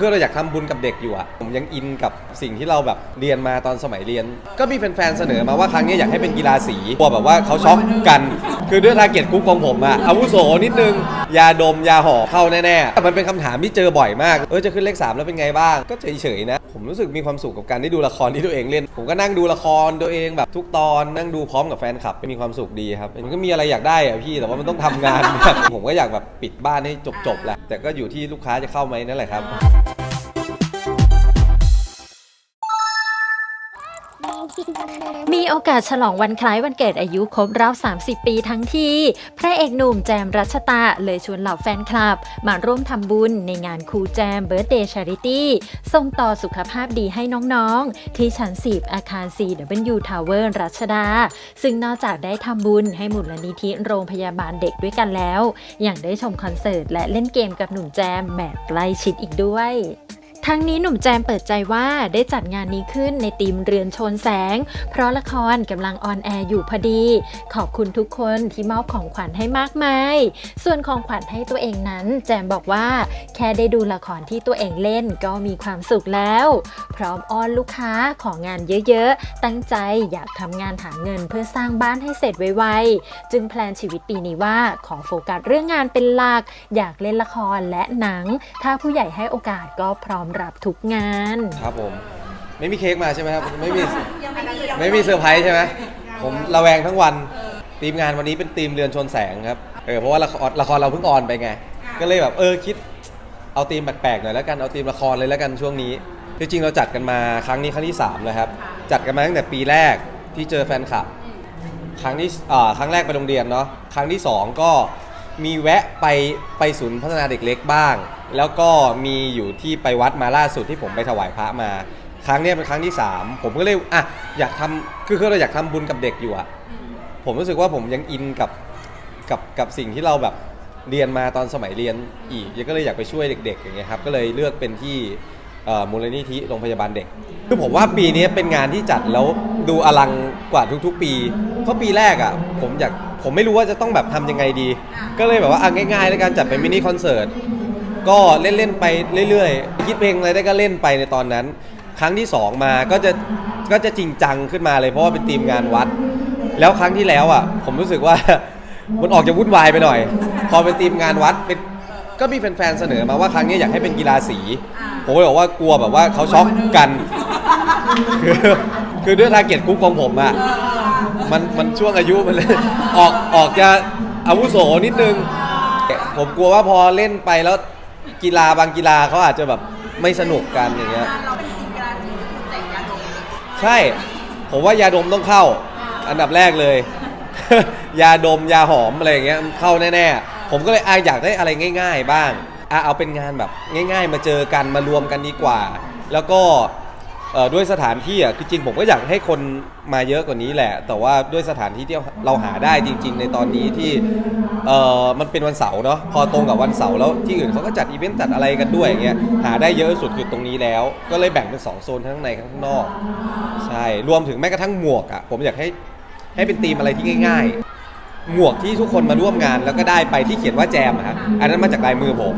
คือเราอยากทำบุญกับเด็กอยู่อะผมยังอินกับสิ่งที่เราแบบเรียนมาตอนสมัยเรียน ก็มีแฟนๆเสนอมาว่าครั้งนี้อยากให้เป็นกีฬาสีกลัวแบบว่าเขาช็อกกัน คือด้วยทาร์เก็ตกรุ๊ปของผมอะอาวุโสนิดนึง ยาดมยาหอเข้าแน่ๆแต่มันเป็นคำถามที่เจอบ่อยมาก เออจะขึ้นเลขสามแล้วเป็นไงบ้าง ก็เฉยๆนะ ผมรู้สึกมีความสุขกับการได้ดูละครที่ตัวเองเล่น ผมก็นั่งดูละครตัวเองแบบทุกตอนนั่งดูพร้อมกับแฟนคลับมีความสุขดีครับมันก็มีอะไรอยากได้อะพี่แต่ว่ามันต้องทำงาน ผมก็อยากแบบปิดบ้านให้จบๆแหละแต่ก็อยู่ที่ลูกค้าจะเข้าไหมนั่นแหละครับ มีโอกาสฉลองวันคล้ายวันเกิดอายุครบรอบ30 ปีทั้งทีพระเอกหนุ่มแจมรัชตาเลยชวนเหล่าแฟนคลับ มาร่วมทำบุญในงานครูแจมเบิร์ d เดย์ชาริตี้ส่งต่อสุขภาพดีให้น้องๆ ที่ชั้น 10 อาคาร 4W Tower รัชดา ซึ่งนอกจากได้ทำบุญให้มูลนิธิโรงพยาบาลเด็กด้วยกันแล้ว ยังได้ชมคอนเสิร์ตและเล่นเกมกับหนุ่มแจมแบบใกล้ชิดอีกด้วย ทั้งนี้หนุ่มแจมเปิดใจว่าได้จัดงานนี้ขึ้นในธีมเรือนโชนแสง เพราะละครกำลังออนแอร์อยู่พอดี ขอบคุณทุกคนที่มอบของขวัญให้มากมาย ส่วนของขวัญให้ตัวเองนั้น แจมบอกว่า แค่ได้ดูละครที่ตัวเองเล่นก็มีความสุขแล้ว พร้อมอ้อนลูกค้าของงานเยอะๆ ตั้งใจอยากทำงานหาเงินเพื่อสร้างบ้านให้เสร็จไวๆ จึงแพลนชีวิตปีนี้ว่าขอโฟกัสเรื่องงานเป็นหลัก อยากเล่นละครและหนัง ถ้าผู้ใหญ่ให้โอกาสก็พร้อมรับทุกงาน ครับผม ไม่มีเค้กมาใช่ไหมครับไม่มีไม่มีเซอร์ไพรส์ใช่ไหมผมระแวงทั้งวันทีมงานวันนี้เป็นทีมเรือนชนแสงครับเออเพราะว่าละครละครเราเพิ่งออนไปไง ก็เลยแบบเออคิดเอาทีมแปลกๆหน่อยแล้วกันเอาทีมละครเลยแล้วกันช่วงนี้จริงๆเราจัดกันมาครั้งนี้ครั้งที่3แล้วครับจัดกันมาตั้งแต่ปีแรกที่เจอแฟนคลับครั้งที่อ่าครั้งแรกไปโรงเรียนเนาะครั้งที่ 2 ก็ มีแวะไปไปศูนย์พัฒนาเด็กเล็กบ้าง แล้วก็มีอยู่ที่ไปวัดมาล่าสุดที่ผมไปถวายพระมา ครั้งเนี้ยเป็นครั้งที่ 3 ผมก็เลยอะอยากทำคือคือเราอยากทำบุญกับเด็กอยู่อะผมรู้สึกว่าผมยังอินกับกับกับสิ่งที่เราแบบเรียนมาตอนสมัยเรียนอีกยังก็เลยอยากไปช่วยเด็ก ๆ อย่างเงี้ยครับก็เลยเลือกเป็นที่เอ่อมูลนิธิโรงพยาบาลเด็กคือผมว่าปีนี้เป็นงานที่จัดแล้วดูอลังกว่าทุกๆ ปี เพราะปีแรกอะผมอยาก ผมไม่รู้ว่าจะต้องแบบทำยังไงดี ก็เลยแบบว่าอะง่ายๆแล้วกันจัดเป็นมินิคอนเสิร์ตก็เล่นๆไปเรื่อยๆคิดเพลงอะไรได้ก็เล่นไปในตอนนั้น ครั้งที่2มาก็จะก็จะจริงจังขึ้นมาเลยเพราะว่าเป็นทีมงานวัด แล้วครั้งที่แล้วอะ ผมรู้สึกว่า มันออกจะวุ่นวายไปหน่อย พอเป็นทีมงานวัดเป็นก็มีแฟนๆเสนอมาว่าครั้งนี้อยากให้เป็นกีฬาสี ผมก็เลยบอกว่ากลัวแบบว่าเขาช็อกกัน คือคือด้วยทาร์เก็ตกรุ๊ปของผมอะ มันมันช่วงอายุมันเลย ออกออกจะอาวุโสนิดนึง ผมกลัวว่าพอเล่นไปแล้วกีฬาบางกีฬาเขาอาจจะแบบไม่สนุกกันอย่างเงี้ย เราเป็นทีมกีฬาสีที่คุณแจกยาดมใช่ ผมว่ายาดมต้องเข้า อันดับแรกเลย ยาดมยาหอมอะไรอย่างเงี้ยเข้าแน่ๆ ผมก็เลยอะอยากได้อะไรง่าย ๆ บ้างอะเอาเป็นงานแบบง่าย ๆ มาเจอกันมารวมกันดีกว่า แล้วก็ เอ่อด้วยสถานที่อะคือจริงผมก็อยากให้คนมาเยอะกว่านี้แหละ แต่ว่าด้วยสถานที่ที่เราหาได้จริง ๆ ในตอนนี้ที่เอ่อมันเป็นวันเสาร์เนาะพอตรงกับวันเสาร์แล้วที่อื่นเขาก็จัดอีเวนต์จัดอะไรกันด้วยอย่างเงี้ยหาได้เยอะสุดคือตรงนี้แล้ว ก็เลยแบ่งเป็นสองโซนทั้งในทั้งข้างนอกใช่รวมถึงแม้กระทั่งหมวกอะผมอยากให้ให้เป็นธีมอะไรที่ง่าย ๆ หมวกที่ทุกคนมาร่วมงานแล้วก็ได้ไปที่เขียนว่าแจมอะฮะอันนั้นมาจากลายมือผม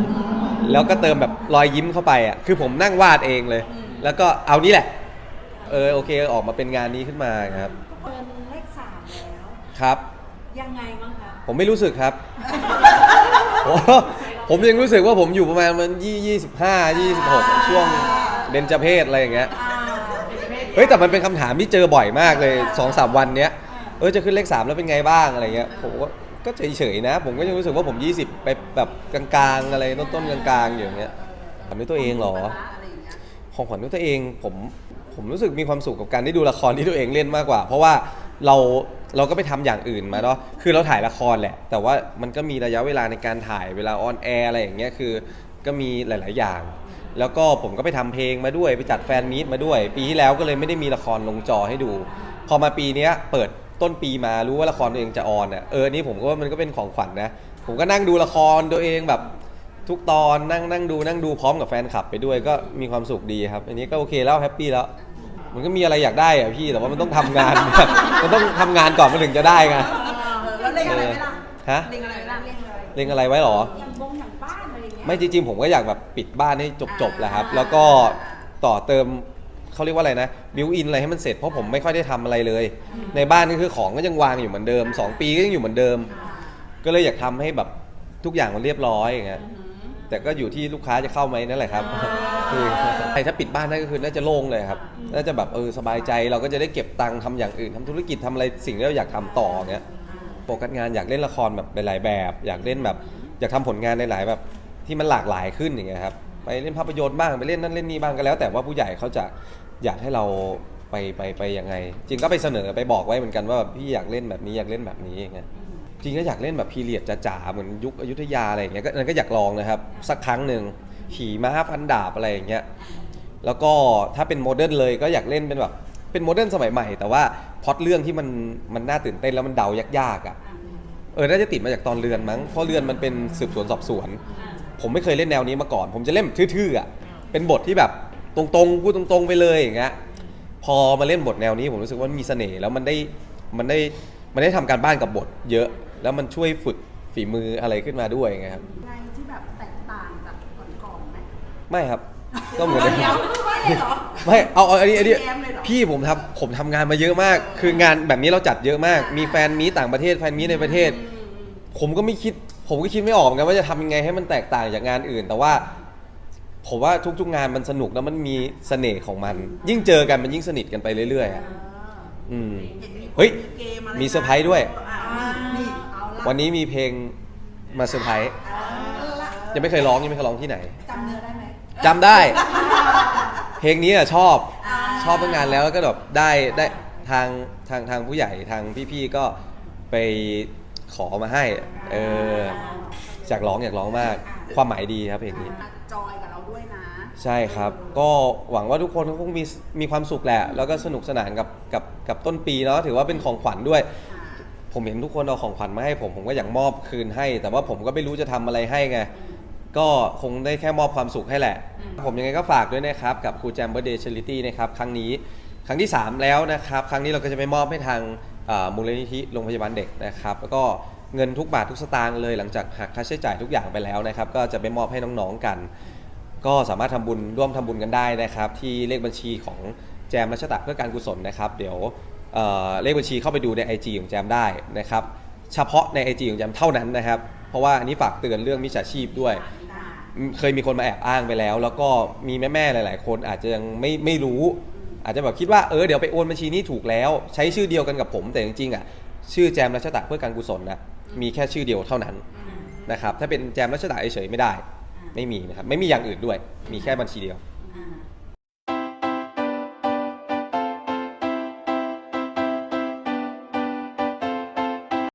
แล้วก็เติมแบบรอยยิ้มเข้าไปอะคือผมนั่งวาดเองเลย แล้วก็เอานี่แหละ เออโอเคออกมาเป็นงานนี้ขึ้นมาครับเปิดเลขสามแล้ว ครับ ยังไงบ้างคะ ผมไม่รู้สึกครับผมผมยังรู้สึกว่าผมอยู่ประมาณมันยี่ยี่สิบห้ายี่สิบหกช่วงเบญจเพศอะไรอย่างเงี้ย อ่าเฮ้ยแต่มันเป็นคำถามที่เจอบ่อยมากเลยสองสามวันเนี้ยเออจะขึ้นเลขสามแล้วเป็นไงบ้างอะไรเงี้ยผมก็ก็เฉยๆนะ ผมก็ยังรู้สึกว่าผม 20 ไปแบบกลางๆอะไรต้นๆกลางๆอยู่อย่างเงี้ยทำด้วยตัวเองเหรอ ของขวัญด้วยตัวเองผมผมรู้สึกมีความสุขกับการได้ดูละครที่ตัวเองเล่นมากกว่า เพราะว่าเราเราก็ไปทำอย่างอื่นมาเนาะคือเราถ่ายละครแหละ แต่ว่ามันก็มีระยะเวลาในการถ่ายเวลาออนแอร์อะไรอย่างเงี้ยคือก็มีหลาย ๆ อย่าง แล้วก็ผมก็ไปทำเพลงมาด้วยไปจัดแฟนมีตมาด้วย ปีที่แล้วก็เลยไม่ได้มีละครลงจอให้ดู พอมาปีนี้เปิดต้นปีมารู้ว่าละครตัวเองจะออนอะเออนี่ผมก็ว่ามันก็เป็นของขวัญนะผมก็นั่งดูละครตัวเองแบบ ทุกตอนนั่งนั่งดูนั่งดูพร้อมกับแฟนคลับไปด้วยก็มีความสุขดีครับ อันนี้ก็โอเคแล้วแฮปปี้แล้ว มันก็มีอะไรอยากได้อะพี่แต่ว่ามันต้องทำงาน มันต้องทำงานก่อนมันถึงจะได้ไงเออแล้วเล็งอะไรไว้ล่ะฮะ เล็งอะไรไว้ล่ะเล็งอะไรเล็งอะไรไว้หรอ อย่างบงอย่างบ้านอะไรอย่างเงี้ย ไม่จริงๆผมก็อยากแบบปิดบ้านให้จบๆแหละครับ แล้วก็ต่อเติมเขาเรียกว่าอะไรนะบิวอินอะไรให้มันเสร็จเพราะผมไม่ค่อยได้ทำอะไรเลย ในบ้านนี่คือของก็ยังวางอยู่เหมือนเดิม 2 ปีก็ยังอยู่เหมือนเดิม ก็เลยอยากทำให้แบบทุกอย่างมันเรียบร้อยอย่างเงี้ย แต่ก็อยู่ที่ลูกค้าจะเข้าไหมนั่นแหละครับคือไอ้ถ้าปิดบ้านนั่นก็คือน่าจะโล่งเลยครับน่าจะแบบเออสบายใจเราก็จะได้เก็บตังค์ทำอย่างอื่นทำธุรกิจทำอะไรสิ่งที่เราอยากทำต่อเงี้ยโฟกัสงานอยากเล่นละครแบบหลายๆแบบ อยากเล่นแบบอยากทำผลงานในหลายแบบที่มันหลากหลายขึ้นอย่างเงี้ยครับไปเล่นภาพยนตร์บ้างไปเล่นนั่นเล่นนี่บ้างก็แล้ว แต่ว่าผู้ใหญ่เขาจะอยากให้เราไปไปไปยังไง จริงก็ไปเสนอไปบอกไว้เหมือนกันว่าแบบพี่อยากเล่นแบบนี้อยากเล่นแบบนี้อย่างเงี้ย จริงก็อยากเล่นแบบพีเรียดจ๋าๆเหมือนยุคอยุธยาอะไรอย่างเงี้ยก็นั่นก็อยากลองนะครับ สักครั้งหนึ่งขี่ม้าพันดาบอะไรอย่างเงี้ยแล้วก็ถ้าเป็นโมเดิร์นเลยก็อยากเล่นเป็นแบบเป็นโมเดิร์นสมัยใหม่ แต่ว่าพล็อตเรื่องที่มันมันน่าตื่นเต้นแล้วมันเดายากๆอะเออน่าจะติดมาจากตอนเรือนมั้งเพราะเรือนมันเป็นสืบสวนสอบสวน ผมไม่เคยเล่นแนวนี้มาก่อน ผมจะเล่นแบบทื่อๆอะเป็นบทที่แบบตรงๆพูดตรงๆไปเลยอย่างเงี้ยพอมาเล่นบทแนวนี้ผมรู้สึกว่ามันมีเสน่ห์แล้วมันได้มันได้มันได้ทำการบ้านกับบทเยอะ แล้วมันช่วยฝึกฝีมืออะไรขึ้นมาด้วยไงครับอะไรที่แบบแตกต่างจากก่อนๆไหมไม่ครับ ก็เหมือนเดิม เดี๋ยวไม่เลยเหรอ ไม่เอาเอาอันนี้อันนี้แย้มเลยเหรอ พี่ผมทำผมทำงานมาเยอะมาก คืองานแบบนี้เราจัดเยอะมาก มีแฟนมีต่างประเทศแฟนมีในประเทศ ผมก็ไม่คิด ผมก็คิดไม่ออกเหมือนกันว่าจะทำยังไงให้มันแตกต่างจากงานอื่น แต่ว่า ผมว่าทุกๆงานมันสนุกแล้วมันมีเสน่ห์ของมัน ยิ่งเจอกันมันยิ่งสนิทกันไปเรื่อยๆอะอืมเห็นมีเฮ้ยเกมอะไรมีเซอร์ไพรส์ด้วยอ่า นี่เอาละวันนี้มีเพลงมาเซอร์ไพรส์เอาละยังไม่เคยร้องยังไม่เคยร้องที่ไหนจำเนื้อได้ไหมจำได้ เพลงนี้อะชอบชอบตั้งนานแล้วแล้วก็แบบได้ได้ทางทางทางผู้ใหญ่ทางพี่ๆก็ไปขอมาให้เอออยากร้องอยากร้องมาก ความหมายดีครับเพลงนี้จอยกับเราด้วยนะใช่ครับ ก็หวังว่าทุกคนก็คงมีมีความสุขแหละ แล้วก็สนุกสนานกับกับกับต้นปีเนาะ ถือว่าเป็นของขวัญด้วย ผมเห็นทุกคนเอาของขวัญมาให้ผมผมก็อยากมอบคืนให้ แต่ว่าผมก็ไม่รู้จะทำอะไรให้ไง ก็คงได้แค่มอบความสุขให้แหละ ผมยังไงก็ฝากด้วยนะครับ กับครูแจมเบอร์เดย์ช a ริตี้นะครับ ครั้งนี้ครั้งที่ 3 แล้วนะครับ ครั้งนี้เราก็จะไปมอบให้ทางอ่ามูลนิธิโรงพยาบาลเด็กนะครับ แล้วก็เงินทุกบาททุกสตางค์เลย หลังจากหักค่าใช้จ่ายทุกอย่างไปแล้วนะครับ ก็จะไปมอบให้น้องๆกัน ก็สามารถทำบุญร่วมทำบุญกันได้นะครับ ที่เลขบัญชีของแจมรัชตะเพื่อการกุศลนะครับ เดี๋ยว เเลขบัญชีเข้าไปดูใน IG ของแจมได้นะครับเฉพาะใน IG ของแจมเท่านั้นนะครับ เพราะว่าอันนี้ฝากเตือนเรื่องมิจฉาชีพด้วย เคยมีคนมาแอบอ้างไปแล้ว แล้วก็มีแม่ๆหลาย ๆ คนอาจจะยังไม่ไม่รู้ อาจจะแบบคิดว่าเออเดี๋ยวไปโอนบัญชีนี้ถูกแล้ว ใช้ชื่อเดียวกันกับผมแต่จริงๆอะชื่อแจมรัชตะเพื่อการกุศลนะมีแค่ชื่อเดียวเท่านั้นนะครับถ้าเป็นแจมรัชตะเฉยๆไม่ได้ ไม่มีนะครับไม่มีอย่างอื่นด้วย มีแค่บัญชีเดียว